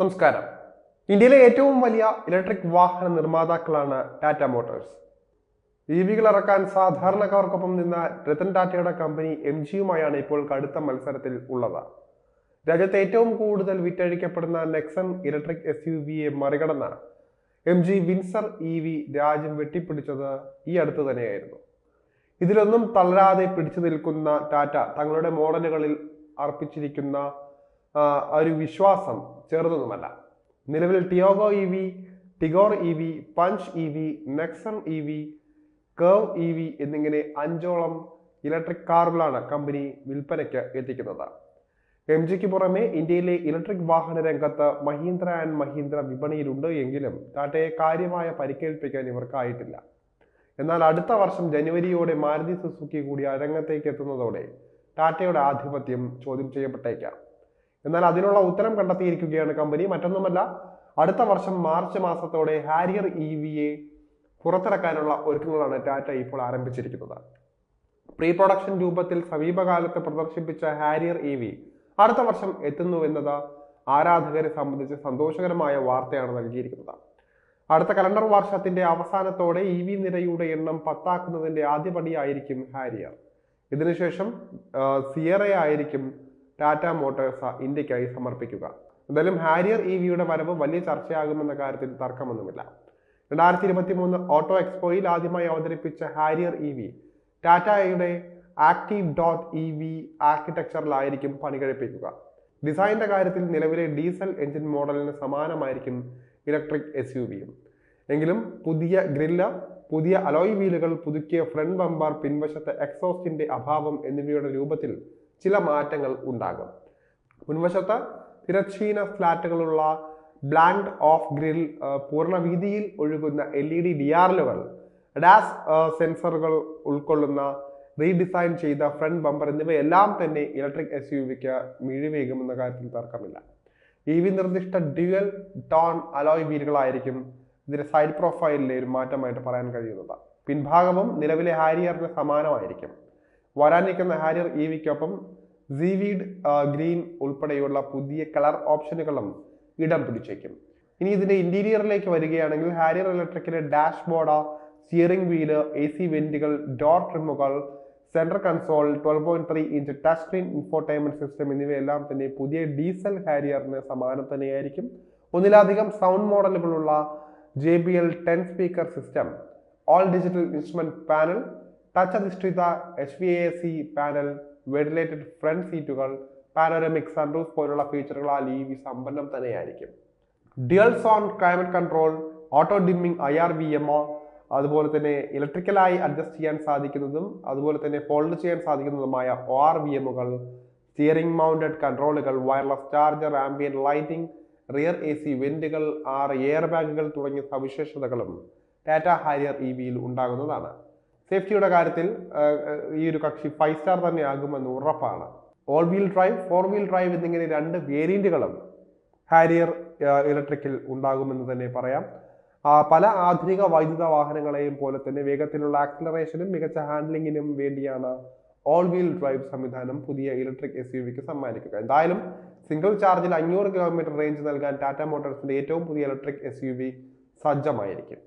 നമസ്കാരം. ഇന്ത്യയിലെ ഏറ്റവും വലിയ ഇലക്ട്രിക് വാഹന നിർമ്മാതാക്കളാണ് ടാറ്റ മോട്ടോഴ്സ്. ഇ വികൾ ഇറക്കാൻ സാധാരണക്കാർക്കൊപ്പം നിന്ന രത്തൻ ടാറ്റയുടെ കമ്പനി എം ജിയുമായാണ് ഇപ്പോൾ കടുത്ത മത്സരത്തിൽ ഉള്ളത്. രാജ്യത്ത് ഏറ്റവും കൂടുതൽ വിറ്റഴിക്കപ്പെടുന്ന നെക്സൺ ഇലക്ട്രിക് എസ് യു വിയെ മറികടന്ന് M G Windsor E V രാജ്യം വെട്ടിപ്പിടിച്ചത് ഈ അടുത്ത് തന്നെയായിരുന്നു. ഇതിലൊന്നും തളരാതെ പിടിച്ചു നിൽക്കുന്ന ടാറ്റ തങ്ങളുടെ മോഡലുകളിൽ അർപ്പിച്ചിരിക്കുന്ന ഒരു വിശ്വാസം ചെറുതൊന്നുമല്ല. നിലവിൽ Tiago E V Tigor E V Punch E V Nexon E V Curvv E V എന്നിങ്ങനെ അഞ്ചോളം ഇലക്ട്രിക് കാറുകളാണ് കമ്പനി വിൽപ്പനയ്ക്ക് എത്തിക്കുന്നത്. എം ജിക്ക് പുറമെ ഇന്ത്യയിലെ ഇലക്ട്രിക് വാഹന രംഗത്ത് മഹീന്ദ്ര ആൻഡ് മഹീന്ദ്ര വിപണിയിലുണ്ട് എങ്കിലും ടാറ്റയെ കാര്യമായ പരിക്കേൽപ്പിക്കാൻ ഇവർക്കായിട്ടില്ല. എന്നാൽ അടുത്ത വർഷം ജനുവരിയോടെ മാരുതി സുസുക്കി കൂടി അരങ്ങത്തേക്ക് എത്തുന്നതോടെ ടാറ്റയുടെ ആധിപത്യം ചോദ്യം ചെയ്യപ്പെട്ടേക്കാം. എന്നാൽ അതിനുള്ള ഉത്തരം കണ്ടെത്തിയിരിക്കുകയാണ് കമ്പനി. മറ്റൊന്നുമല്ല അടുത്ത വർഷം മാർച്ച് മാസത്തോടെ ഹാരിയർ ഇ വിയെ പുറത്തിറക്കാനുള്ള ഒരുക്കങ്ങളാണ് ടാറ്റ ഇപ്പോൾ ആരംഭിച്ചിരിക്കുന്നത്. പ്രീ പ്രൊഡക്ഷൻ രൂപത്തിൽ സമീപകാലത്ത് പ്രദർശിപ്പിച്ച ഹാരിയർ ഇ വി അടുത്ത വർഷം എത്തുന്നു എത്തുന്നുവെന്നത് ആരാധകരെ സംബന്ധിച്ച് സന്തോഷകരമായ വാർത്തയാണ് നൽകിയിരിക്കുന്നത്. അടുത്ത കലണ്ടർ വർഷത്തിന്റെ അവസാനത്തോടെ ഇ വി നിരയുടെ എണ്ണം പത്താക്കുന്നതിന്റെ ആദ്യപടിയായിരിക്കും ഹാരിയർ. ഇതിനുശേഷം സിയറയായിരിക്കും ടാറ്റ മോട്ടോഴ്സ് ഇന്ത്യക്കായി സമർപ്പിക്കുക. എന്തായാലും ഹാരിയർ ഇ വിയുടെ വരവ് വലിയ ചർച്ചയാകുമെന്ന കാര്യത്തിൽ തർക്കമൊന്നുമില്ല. രണ്ടായിരത്തി ഇരുപത്തി മൂന്ന് ഓട്ടോ എക്സ്പോയിൽ ആദ്യമായി അവതരിപ്പിച്ച ഹാരിയർ ഇ വി ടാറ്റയുടെ ആക്റ്റീവ് ഡോട്ട് ഇ വി ആർക്കിടെക്ചറിലായിരിക്കും പണി കഴിപ്പിക്കുക. ഡിസൈനിന്റെ കാര്യത്തിൽ നിലവിലെ ഡീസൽ എഞ്ചിൻ മോഡലിന് സമാനമായിരിക്കും ഇലക്ട്രിക് എസ് യു. വിയും എങ്കിലും പുതിയ ഗ്രില്ല പുതിയ അലോയ് വീലുകൾ പുതുക്കിയ ഫ്രണ്ട് ബമ്പർ പിൻവശത്തെ എക്സോസ്റ്റിന്റെ അഭാവം എന്നിവയുടെ രൂപത്തിൽ ചില മാറ്റങ്ങൾ ഉണ്ടാകും. മുൻവശത്ത് തിരശ്ചീന ഫ്ലാറ്റുകളുള്ള ബ്ലാങ്ക് ഓഫ് ഗ്രിൽ പൂർണ വീതിയിൽ ഒഴുകുന്ന എൽ ഇ ഡി ഡി ആർലുകൾ ഡാസ് സെൻസറുകൾ ഉൾക്കൊള്ളുന്ന റീഡിസൈൻ ചെയ്ത ഫ്രണ്ട് ബമ്പർ എന്നിവയെല്ലാം തന്നെ ഇലക്ട്രിക് എസ് യു വിക്ക് മിഴിവേകുമെന്ന കാര്യത്തിൽ തർക്കമില്ല. ഇ വി നിർദ്ദിഷ്ട ഡ്യുവൽ ടോൺ അലോയ് വീലുകളായിരിക്കും ഇതിന്റെ സൈഡ് പ്രൊഫൈലിലെ ഒരു മാറ്റമായിട്ട് പറയാൻ കഴിയുന്നത്. പിൻഭാഗവും നിലവിലെ ഹാരിയറിന് സമാനമായിരിക്കും. വരാനിരിക്കുന്ന ഹാരിയർ ഇ വിക്കൊപ്പം സീവീഡ് ഗ്രീൻ ഉൾപ്പെടെയുള്ള പുതിയ കളർ ഓപ്ഷനുകളും ഇടം പിടിച്ചേക്കും. ഇനി ഇതിന്റെ ഇന്റീരിയറിലേക്ക് വരികയാണെങ്കിൽ Harrier ഇലക്ട്രിക്കിന്റെ dashboard steering wheel A C വെന്റുകൾ door ട്രിമ്മുകൾ central console twelve point three inch touch screen infotainment system എന്നിവയെല്ലാം തന്നെ പുതിയ ഡീസൽ ഹാരിയറിന് സമാനം തന്നെയായിരിക്കും. ഒന്നിലധികം sound മോഡലുകളുള്ള J B L ten speaker system all digital instrument panel touch അധിഷ്ഠിത H V A C panel ventilated front സീറ്റുകൾ panoramic sunroof പോലുള്ള ഫീച്ചറുകളാൽ ഈ വി സമ്പന്നം തന്നെയായിരിക്കും dual zone climate control auto dimming I R V M അതുപോലെ തന്നെ ഇലക്ട്രിക്കലായി adjust ചെയ്യാൻ സാധിക്കുന്നതും അതുപോലെ തന്നെ ഫോൾഡ് ചെയ്യാൻ സാധിക്കുന്നതുമായ ഒ ആർ വി എമ്മുകൾ steering mounted കൺട്രോളുകൾ wireless charger ambient lighting rear A C വെന്റുകൾ ആറ് എയർ ബാഗുകൾ തുടങ്ങിയ സവിശേഷതകളും ടാറ്റ ഹാരിയർ ഇ വിയിൽ ഉണ്ടാകുന്നതാണ്. സേഫ്റ്റിയുടെ കാര്യത്തിൽ ഈ ഒരു കക്ഷി ഫൈവ് സ്റ്റാർ തന്നെ ആകുമെന്ന് ഉറപ്പാണ്. All wheel drive four wheel drive എന്നിങ്ങനെ രണ്ട് വേരിയന്റുകളും ഹാരിയർ ഇലക്ട്രിക്കിൽ ഉണ്ടാകുമെന്ന് തന്നെ പറയാം. പല ആധുനിക വൈദ്യുത വാഹനങ്ങളെയും പോലെ തന്നെ വേഗത്തിലുള്ള ആക്സിലറേഷനും മികച്ച ഹാൻഡ്ലിങ്ങിനും വേണ്ടിയാണ് ഓൾ വീൽ ഡ്രൈവ് സംവിധാനം പുതിയ ഇലക്ട്രിക് എസ് യു വിക്ക് സമ്മാനിക്കുക. എന്തായാലും സിംഗിൾ ചാർജിൽ അഞ്ഞൂറ് കിലോമീറ്റർ റേഞ്ച് നൽകാൻ ടാറ്റ മോട്ടോഴ്സിന്റെ ഏറ്റവും പുതിയ ഇലക്ട്രിക് എസ് സജ്ജമായിരിക്കും.